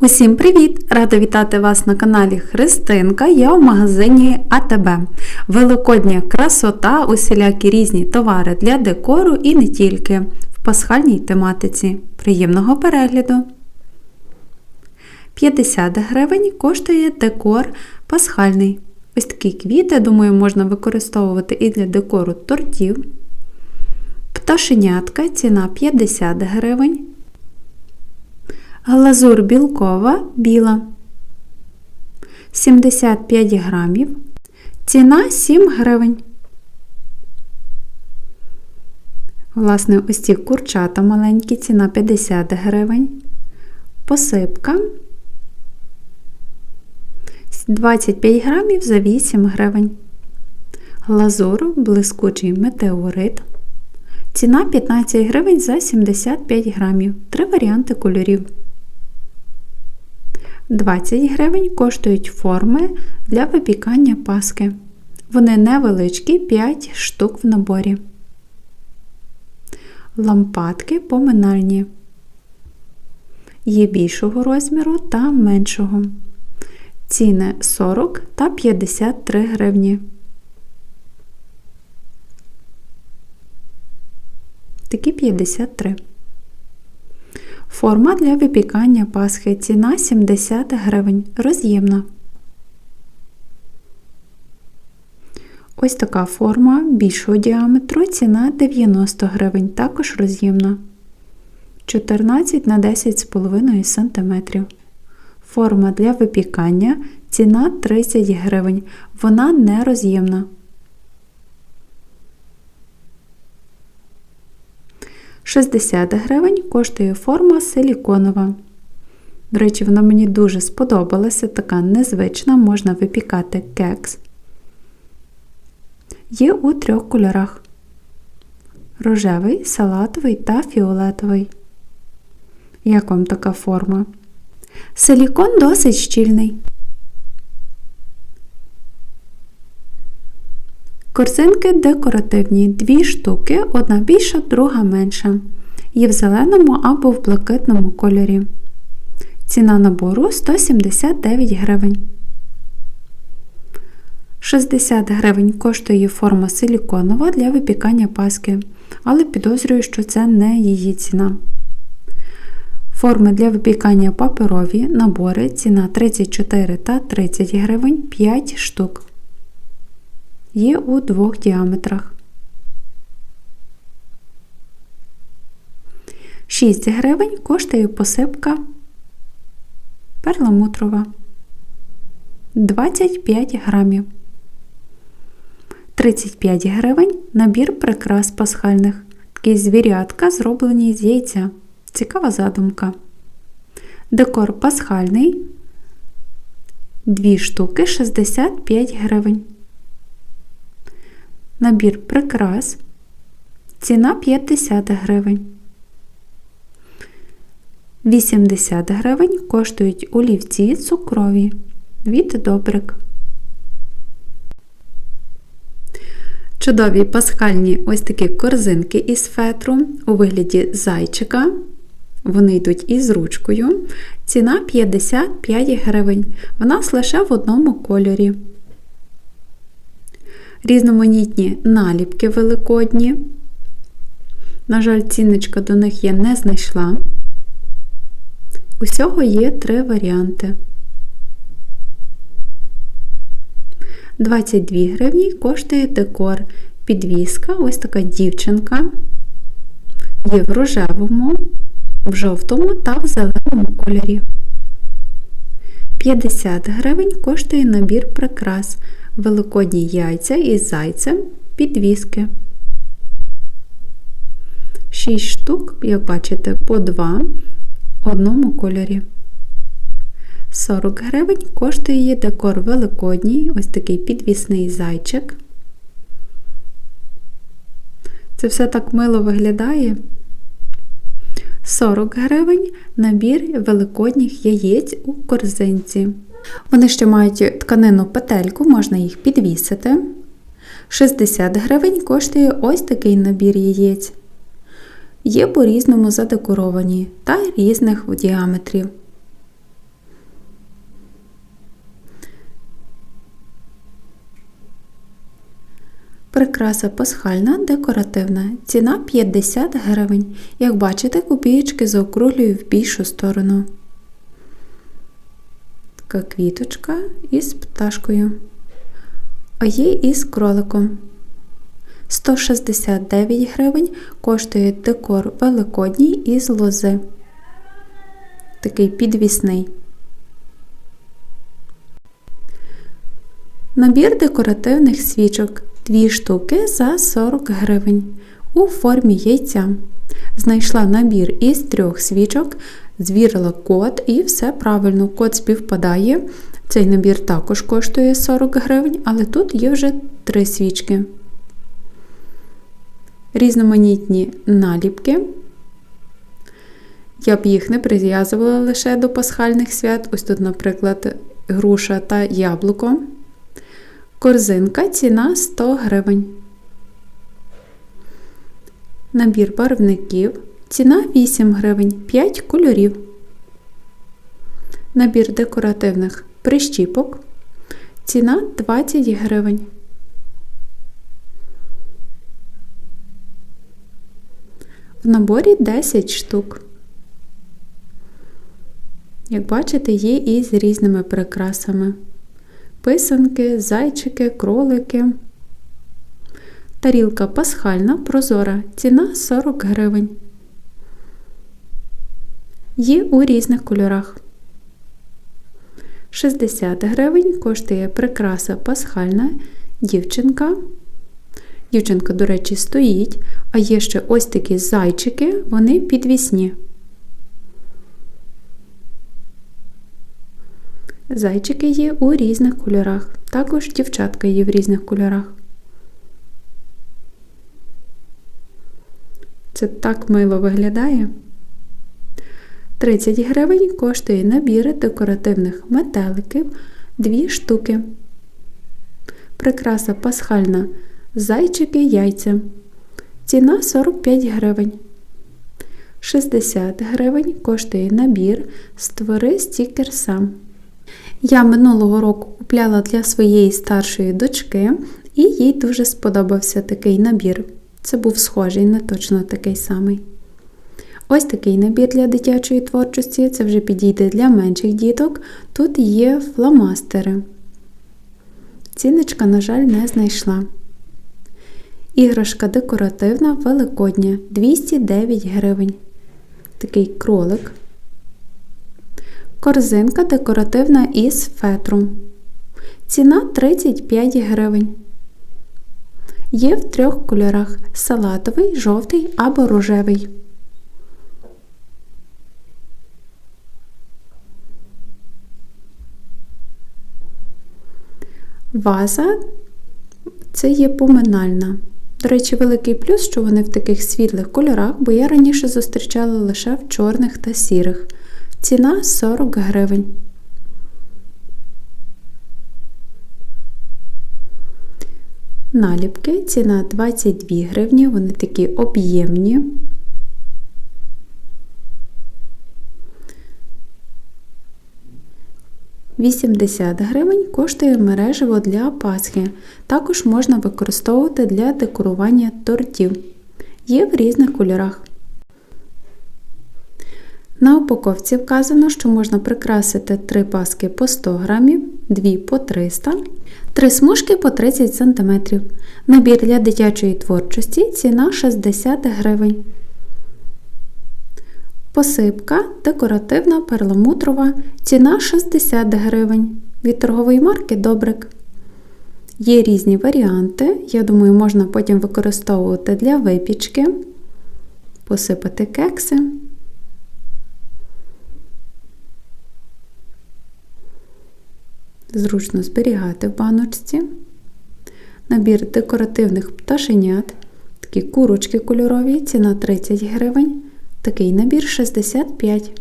Усім привіт! Рада вітати вас на каналі Христинка. Я в магазині АТБ. Великодня красота, усілякі різні товари для декору і не тільки в пасхальній тематиці. Приємного перегляду! 50 гривень коштує декор пасхальний. Ось такі квіти, думаю, можна використовувати і для декору тортів. Пташенятка ціна 50 гривень. Глазур білкова біла 75 грамів. Ціна 7 гривень. Власне, ось ці курчата маленькі, ціна 50 гривень. Посипка 25 грамів за 8 гривень. Глазур блискучий метеорит. Ціна 15 гривень за 75 грамів. Три варіанти кольорів. 20 гривень коштують форми для випікання паски. Вони невеличкі, 5 штук в наборі. Лампадки поминальні. Є більшого розміру та меншого. Ціни 40 та 53 гривні. Такі 53. Форма для випікання пасхи. Ціна 70 гривень. Роз'ємна. Ось така форма більшого діаметру. Ціна 90 гривень. Також роз'ємна. 14 на 10,5 см. Форма для випікання. Ціна 30 гривень. Вона не роз'ємна. 60 гривень коштує форма силіконова. До речі, вона мені дуже сподобалася, така незвична, можна випікати кекс. Є у трьох кольорах: рожевий, салатовий та фіолетовий. Як вам така форма? Силікон досить щільний. Корзинки декоративні, дві штуки, одна більша, друга менша. Є в зеленому або в блакитному кольорі. Ціна набору 179 гривень. 60 гривень коштує форма силіконова для випікання паски, але підозрюю, що це не її ціна. Форми для випікання паперові набори ціна 34 та 30 гривень 5 штук є у двох діаметрах. 6 гривень коштує посипка перламутрова 25 грамів. 35 гривень набір прикрас пасхальних. Такі звірятка, зроблені з яйця. Цікава задумка. Декор пасхальний. Дві штуки 65 гривень. Набір прикрас. Ціна 50 гривень. 80 гривень коштують олівці цукрові від добрик. Чудові пасхальні ось такі корзинки із фетру у вигляді зайчика. Вони йдуть із ручкою. Ціна 55 гривень. Вона лише в одному кольорі різноманітні наліпки великодні. На жаль, цінничка до них я не знайшла. Усього є три варіанти. 22 гривні коштує декор. Підвіска, ось така дівчинка. Є в рожевому, в жовтому та в зеленому кольорі. 50 гривень коштує набір прикрас великодні яйця із зайцем підвіски. 6 штук, як бачите, по 2 в одному кольорі. 40 гривень коштує декор великодній, ось такий підвісний зайчик. Це все так мило виглядає. 40 гривень набір великодніх яєць у корзинці. Вони ще мають тканину петельку, можна їх підвісити. 60 гривень коштує ось такий набір яєць. Є по-різному задекоровані та різних діаметрів. Прикраса пасхальна декоративна. Ціна 50 гривень. Як бачите, копієчки заокруглюю в більшу сторону. Така квіточка із пташкою. А є із кроликом. 169 гривень коштує декор великодній із лози. Такий підвісний. Набір декоративних свічок 2 штуки за 40 гривень у формі яйця. Знайшла набір із трьох свічок, звірила код і все правильно, код співпадає. Цей набір також коштує 40 гривень, але тут є вже три свічки. Різноманітні наліпки. Я б їх не прив'язувала лише до пасхальних свят. Ось тут, наприклад, груша та яблуко. Корзинка ціна 100 гривень. Набір барвників. Ціна 8 гривень, 5 кольорів. Набір декоративних прищіпок. Ціна 20 гривень. В наборі 10 штук. Як бачите, є і з різними прикрасами. Писанки, зайчики, кролики. Тарілка пасхальна, прозора. Ціна 40 гривень. Є у різних кольорах. 60 гривень коштує прикраса пасхальна дівчинка. Дівчинка, до речі, стоїть, а є ще ось такі зайчики, вони підвісні. Зайчики є у різних кольорах. Також дівчатка є в різних кольорах. Це так мило виглядає. 30 гривень коштує набір декоративних метеликів 2 штуки. Прикраса пасхальна зайчики яйця. Ціна 45 гривень. 60 гривень коштує набір Створи стікер сам. Я минулого року купляла для своєї старшої дочки, і їй дуже сподобався такий набір. Це був схожий, не точно такий самий. Ось такий набір для дитячої творчості, це вже підійде для менших діток. Тут є фломастери. Ціночка, на жаль, не знайшла. Іграшка декоративна великодня 209 гривень. Такий кролик. Корзинка декоративна із фетру. Ціна 35 гривень. Є в трьох кольорах салатовий, жовтий або рожевий. Ваза це є поминальна. До речі, великий плюс, що вони в таких світлих кольорах, бо я раніше зустрічала лише в чорних та сірих. Ціна 40 гривень. Наліпки ціна 22 гривні, вони такі об'ємні. Вісімдесят гривень коштує мережево для Пасхи. Також можна використовувати для декорування тортів. Є в різних кольорах. На упаковці вказано, що можна прикрасити 3 паски по 100 грамів, 2 по 300, 3 смужки по 30 см. Набір для дитячої творчості ціна 60 гривень. Посипка декоративна перламутрова, ціна 60 гривень. Від торгової марки Добрик. Є різні варіанти. Я думаю, можна потім використовувати для випічки, посипати кекси. Зручно зберігати в баночці. Набір декоративних пташенят. Такі курочки кольорові, ціна 30 гривень. Такий набір 65.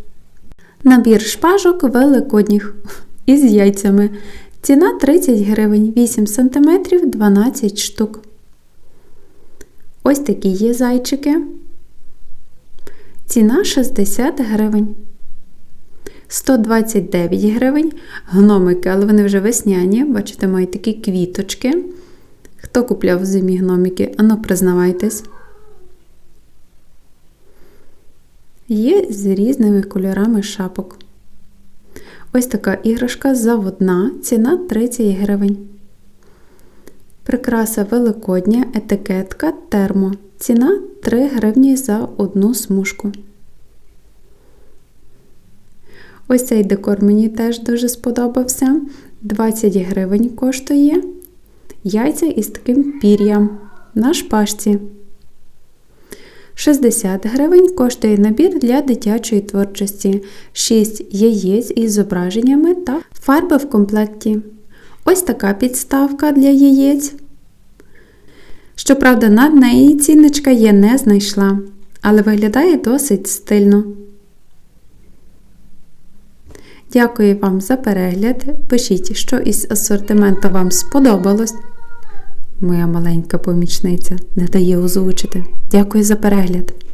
Набір шпажок великодніх із яйцями. Ціна 30 гривень, 8 см 12 штук. Ось такі є зайчики. Ціна 60 гривень. 129 гривень. Гномики, але вони вже весняні, бачите, мають такі квіточки. Хто купляв зимі гноміки? Ану, признавайтесь. Є з різними кольорами шапок. Ось така іграшка заводна, ціна 30 гривень. Прикраса Великодня, етикетка термо. Ціна 3 гривні за одну смужку. Ось цей декор мені теж дуже сподобався. 20 гривень коштує. Яйця із таким пір'ям на шпажці. 60 гривень коштує набір для дитячої творчості, 6 яєць із зображеннями та фарби в комплекті. Ось така підставка для яєць. Щоправда, на неї цінничка є не знайшла, але виглядає досить стильно. Дякую вам за перегляд. Пишіть, що із асортименту вам сподобалось. Моя маленька помічниця не дає озвучити. Дякую за перегляд!